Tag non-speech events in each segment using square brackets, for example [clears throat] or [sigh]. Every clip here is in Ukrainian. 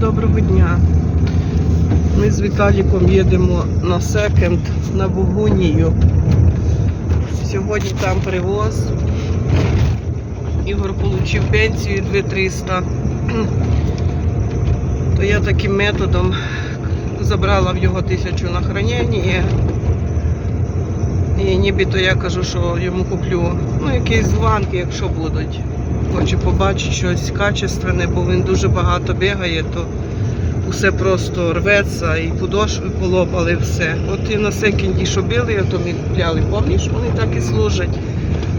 Доброго дня. Ми з Віталіком їдемо на секенд на Бугунію. Сьогодні там привоз. Ігор отримав пенсію 2300. То я таким методом забрала в його тисячу на хранення. І нібито я кажу, що йому куплю ну, якісь званки, якщо будуть. Хочу побачити щось качественне, бо він дуже багато бігає, то усе просто рветься і подошви полопали все. От і на секінді, що били, то ми купляли, помніш, вони так і служать.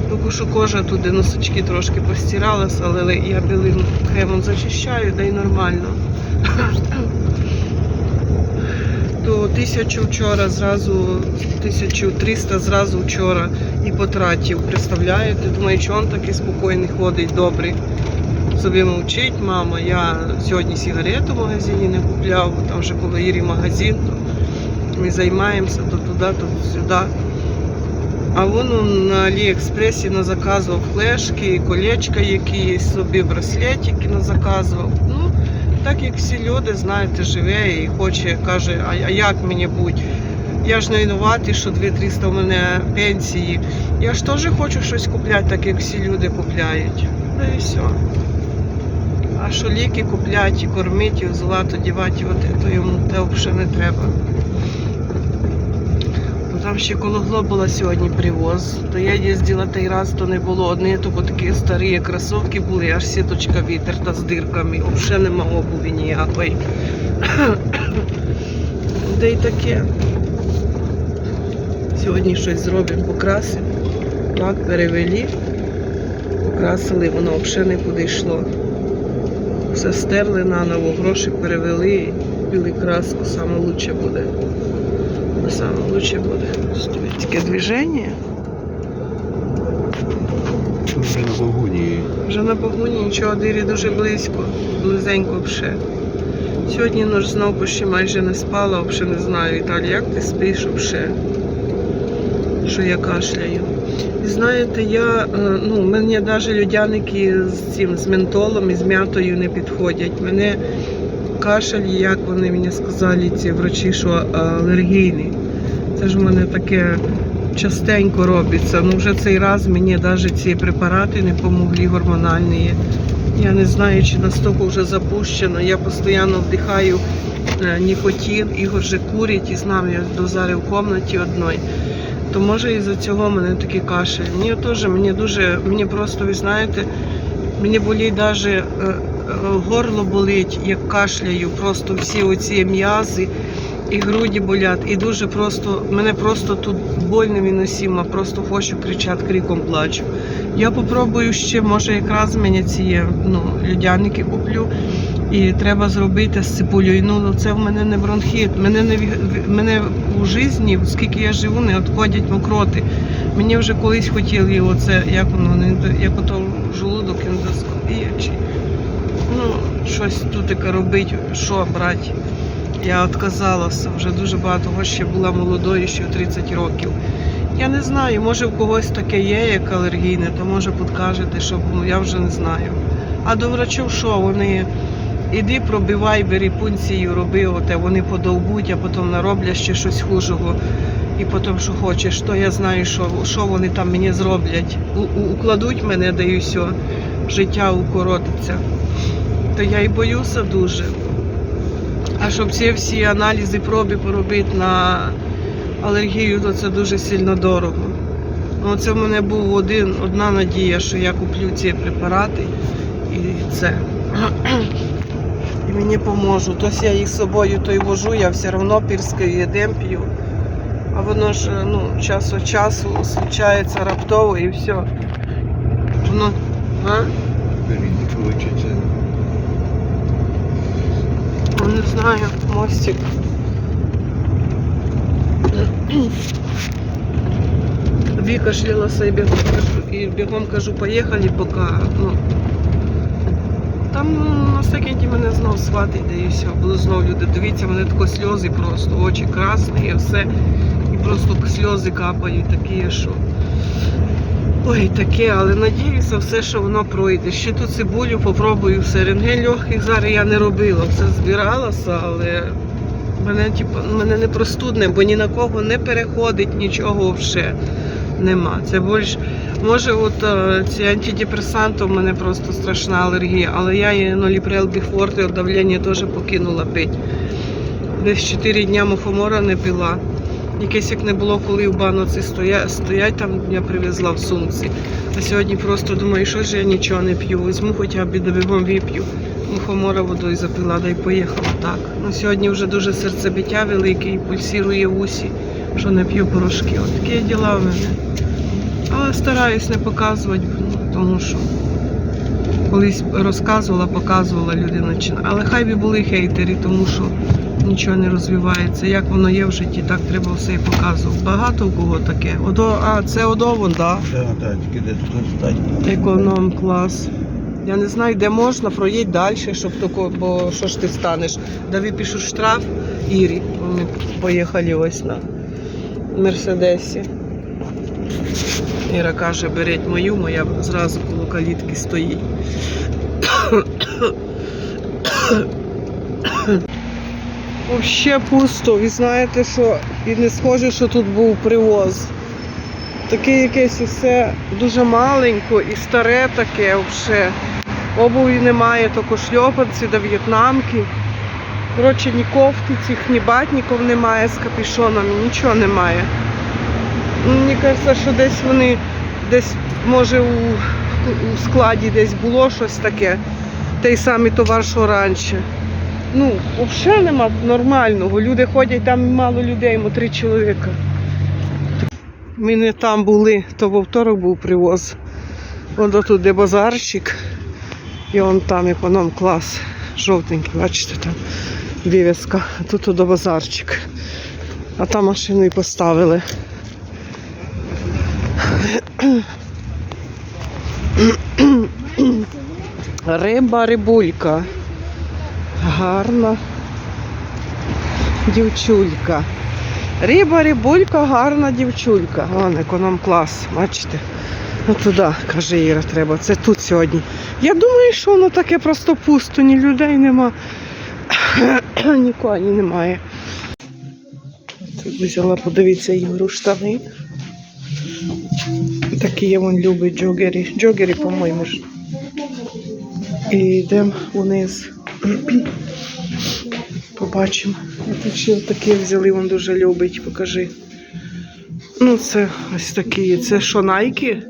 Тільки що кожа туди носочки трошки постиралась, але я білим кремом зачищаю, да й нормально. То тисячу вчора зразу, 1300 зразу вчора і потратив. Представляєте? Думаю, що він такий спокійний ходить, добрий. Собі мовчить, мама. Я сьогодні сигарету в магазині не купляв, бо там вже коло Ірі магазин, то ми займаємося то туди, то сюди. А воно на Аліекспресі назаказував флешки, колечка якісь, собі браслетики назаказував. Ну, так як всі люди, знаєте, живе і хоче, каже, а, як мені бути? Я ж не винуватий, що 2-300 у мене пенсії. Я ж теж хочу щось купляти, так як всі люди купляють. Ну і все. А що ліки купляти, і кормити, і взувати, дівати, то йому те взагалі не треба. Там ще коло Глобула сьогодні привоз. То я їздила той раз, то не було. Одні тільки такі старі кросовки були, аж сіточка вітерта з дирками. Взагалі нема обуви ніякої. [coughs] Де й таке. Сьогодні щось зробимо, покрасимо. Так, перевели, покрасили, воно взагалі нікуди йшло. Все стерли наново, гроші перевели, білий краску, саме лучше буде. Саме лучше буде. Стоїть таке движення. Вже на Богуні. Вже на погоні нічого дирі дуже близько, близенько вже. Сьогодні нож знову ще майже не спала, взагалі не знаю. Віталій, як ти спиш взагалі? Що я кашляю. І знаєте, я, е, ну, мені навіть людяники з цим з ментолом і з м'ятою не підходять. Мене кашель, як вони мені сказали, ці врачі, що е, алергійний. Це ж в мене таке частенько робиться. Ну вже цей раз мені навіть ці препарати не допомогли гормональні. Я не знаю, чи настільки вже запущено. Я постійно вдихаю е, нікотин, Ігор же курить і з нами до зараз в кімнаті одної. То може із-за цього в мене такий кашель. Мені теж, мені дуже, мені просто, ви знаєте, мені болить навіть е, е, горло болить, як кашляю, просто всі оці м'язи і груді болять. І дуже просто, мене просто тут боль невиносима, просто хочу кричати, криком плачу. Я попробую ще, може, якраз мені ці ну, людяники куплю. І треба зробити з цибулею. Ну, ну, це в мене не бронхіт. Мене не мене у житті, скільки я живу, не відходять мокроти. Мені вже колись хотіли оце, як воно, не як ото желудок ендоскопія чи ну, щось тут таке робити, що брати. Я відказалася, вже дуже багато го ще була молодою, ще в 30 років. Я не знаю, може в когось таке є, як алергійне, то може підкажете, щоб ну, я вже не знаю. А до врачів що? Вони іди пробивай, бери пункцію, роби оте, вони подовбуть, а потім нароблять ще щось хужого. І потім, що хочеш, то я знаю, що, що вони там мені зроблять. Укладуть мене, да і все, життя укоротиться. То я і боюся дуже. А щоб ці всі аналізи проби поробити на алергію, то це дуже сильно дорого. Ну, це в мене був один, одна надія, що я куплю ці препарати і це. І мені поможуть. Ось я їх з собою то й вожу, я все одно пірською єдем п'ю. А воно ж ну, час від часу случається раптово і все. Воно, а? Не знаю, мостик. Віка шлялася і бігом кажу, і бігом кажу, поїхали, поки. Ну, там на секунді мене знов сватить, да і все. Були знов люди. Дивіться, мене тако сльози просто, очі красні і все. І просто сльози капають такі, що. Ой, таке, але надіюся, все, що воно пройде. Ще ту цибулю попробую все. Рентген легких зараз я не робила, все збиралася, але мене, типу, мене не простудне, бо ні на кого не переходить, нічого взагалі нема. Це більш, може, от е, ці антидепресанти у мене просто страшна алергія, але я її ноліпрел біфорти, давлення теж покинула пити. Десь 4 дня мухомора не пила. Якесь як не було, коли в баноці стоять, стоять там я привезла в сумці. А сьогодні просто думаю, що ж я нічого не п'ю. Візьму хоча б бігом вип'ю. Мухомора водою запила, да й поїхала так. Ну, сьогодні вже дуже серцебиття велике і пульсірує усі, що не п'ю порошки. От такі діла в мене. Але стараюсь не показувати, ну, тому що колись розказувала, показувала люди. Але хай би були хейтери, тому що нічого не розвивається. Як воно є в житті, так треба все і показувати. Багато у кого таке. Одо, а, це одовон, так. Так, так, тільки де тут. Економ клас. Я не знаю, де можна, проїдь далі, щоб тако, бо що ж ти станеш? Дави пишуть штраф Ірі. Ми поїхали ось на Мерседесі. Іра каже, беріть мою, моя зразу коло калітки стоїть. Взагалі пусто. Ви знаєте, що і не схоже, що тут був привоз. Таке якесь все дуже маленько і старе таке взагалі. Обуві немає, тільки шльопанці да в'єтнамки. Коротше, ні кофти цих, ні батників немає з капюшонами, нічого немає. Ну, Мені кажеться, що десь вони десь, може, у, у складі десь було щось таке. Той самий товар, що раніше. Ну, взагалі нема нормального. Люди ходять, там мало людей, йому три чоловіка. Ми не там були, то вовторок був привоз. Вон тут де базарчик. І вон там економ клас. Жовтенький, бачите, там вивіска. Тут до базарчик. А там машину і поставили. Риба, рибулька. Гарна дівчулька. Риба, рибулька, гарна дівчулька. Вон економ клас, бачите? Ну туди, каже Іра, треба. Це тут сьогодні. Я думаю, що воно таке просто пусто, ні людей нема. [coughs] Нікого немає. Тут взяла, подивіться, Ігору штани. Такі він любить джогері. Джогері, по-моєму. ж. І йдемо униз. Побачимо. А тут ще такі взяли, він дуже любить, покажи. Ну, це ось такі. Це що, найки?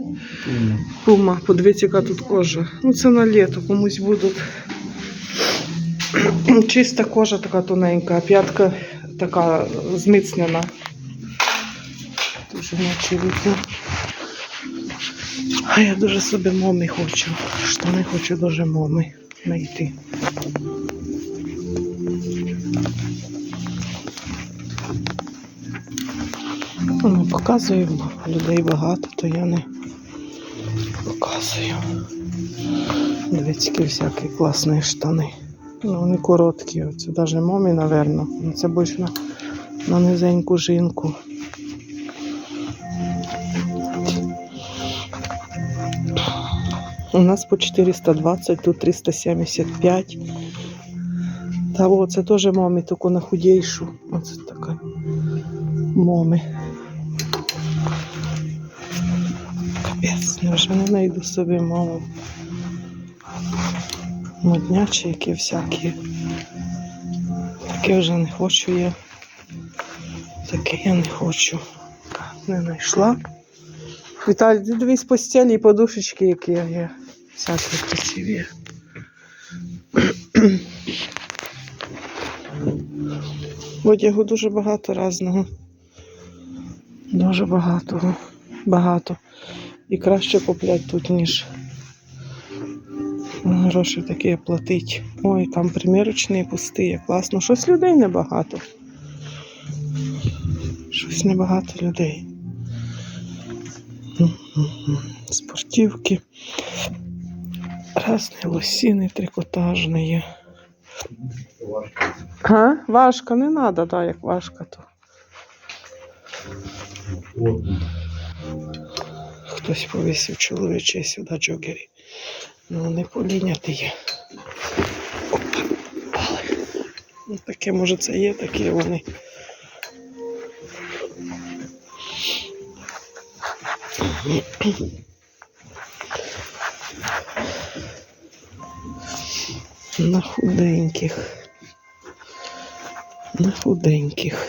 Пума, подивіться, яка тут кожа. Ну, це на літо, комусь будуть. Чиста кожа така тоненька, а п'ятка така зміцнена. Дуже видно. А я дуже собі моми хочу. Штани хочу дуже моми знайти. Ну, показую, людей багато, то я не показую. Дивіться, які всякі класні штани. Ну, вони короткі, це навіть момі, напевно. Це більше на, на низеньку жінку. У нас по 420, тут 375. Та о, це теж момі, тільки на худейшу. Оце така моми. Капець, я вже не знайду собі маму. Моднячі, які всякі. Таке вже не хочу я. Таке я не хочу. Не знайшла. Віталій, дивись постілі і подушечки, які є. Всякі красиві. Одягу дуже багато різного. Дуже багато. Багато. І краще купляти тут, ніж гроші такі платить. Ой, там примірочні пусті, класно. Щось людей небагато. Щось небагато людей. Мгм. Спортивки. Разні лосіни трикотажні. А? Важко, не треба, да, як важко то. хтось повісив чоловічий сюди джогері. Ну, вони поліняті є. Опа, пали. Ну, таке, може, це є, такі вони. На худеньких. На худеньких.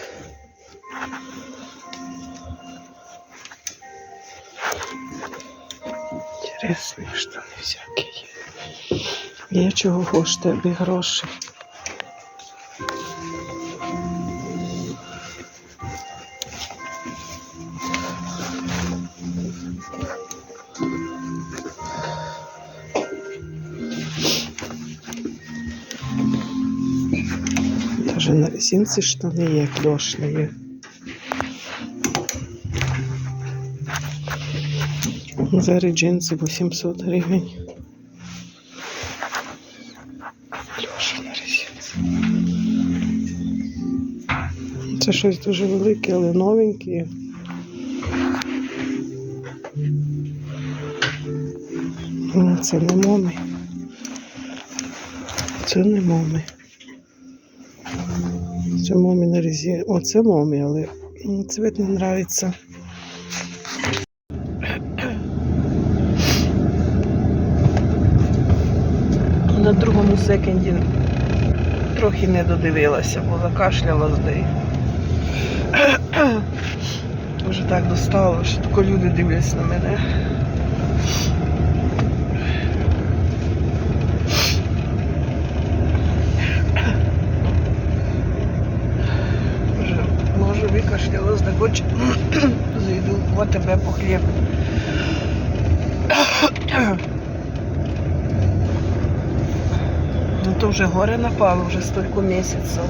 Интересные штани всякі є. Я чого коштує гроші. Даже на резинці штани є кльошні є. Зараз джинси 800 гривень. Льоша на резинці. Це щось дуже велике, але новеньке. Це не моми. Це не моми. Це момі на резині. О, це момі, але цвет не нравиться. На другому секунді трохи не додивилася, бо закашляла здей. Вже так достало, що тільки люди дивляться на мене. Вже, викашлялась, не. [clears throat] Зайду в тебе по хліб. [clears throat] Ну то вже горе напало, вже стільки місяців.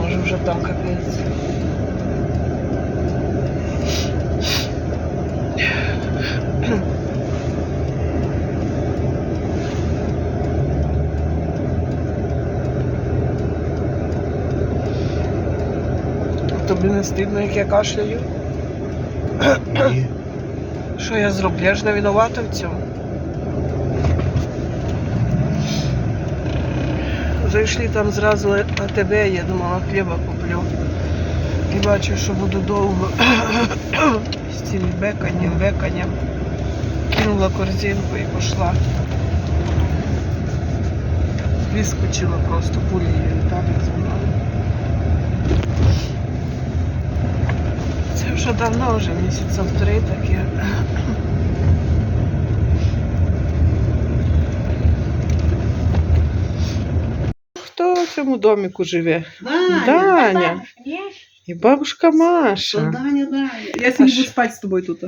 Може вже там капець. Тобі не стидно, як я кашляю? Ні. Що я зроблю? Я ж не винувата в цьому. Зайшли там зразу АТБ, я думала, хліба куплю. І бачу, що буду довго [coughs] з цим беканням, беканням. Кинула корзинку і пішла. Вискочила просто пулею літали за мною. Це вже давно, вже місяців три таке. Хто в цьому доміку живе? Даня, Даня. І бабушка Що Маша. Даня, Даня. Я сьогодні Аж- буду спати з тобою тут.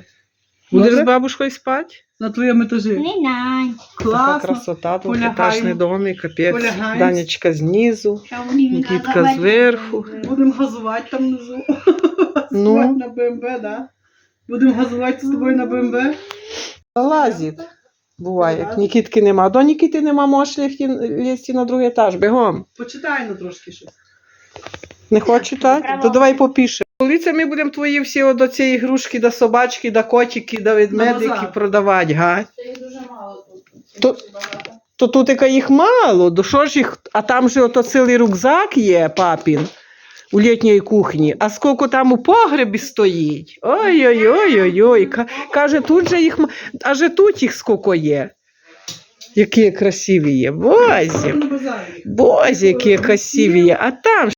Будеш Добре? з бабушкою спати? На твоєму етажі. Не знаю. Така Класно. красота, Полягаємо. двохетажний домик, капець. Полягаємо. Данечка знизу. Що вони мені Нікітка казали? зверху. Будемо газувати там внизу. Ну. На БМВ, да? Будемо газувати з тобою на БМВ. Залазить. Буває, як Нікітки нема. До Нікіти нема, можеш лізти, лізти на другий етаж. Бігом. Почитай ну трошки щось. Не хочу так? То давай попіше. Коли це ми будемо твої всі от до цієї ігрушки, до собачки, до котики, до ведмедики базар. продавати, га? Це їх дуже мало тут. То- То тут яка їх мало, до що ж їх, а там же ото цілий рюкзак є, папін, у літньої кухні, а скільки там у погребі стоїть. Ой-ой-ой-ой-ой. Каже, тут же їх, аже тут їх скільки є. Які красиві є. Бозі, бозі, які красиві є. А там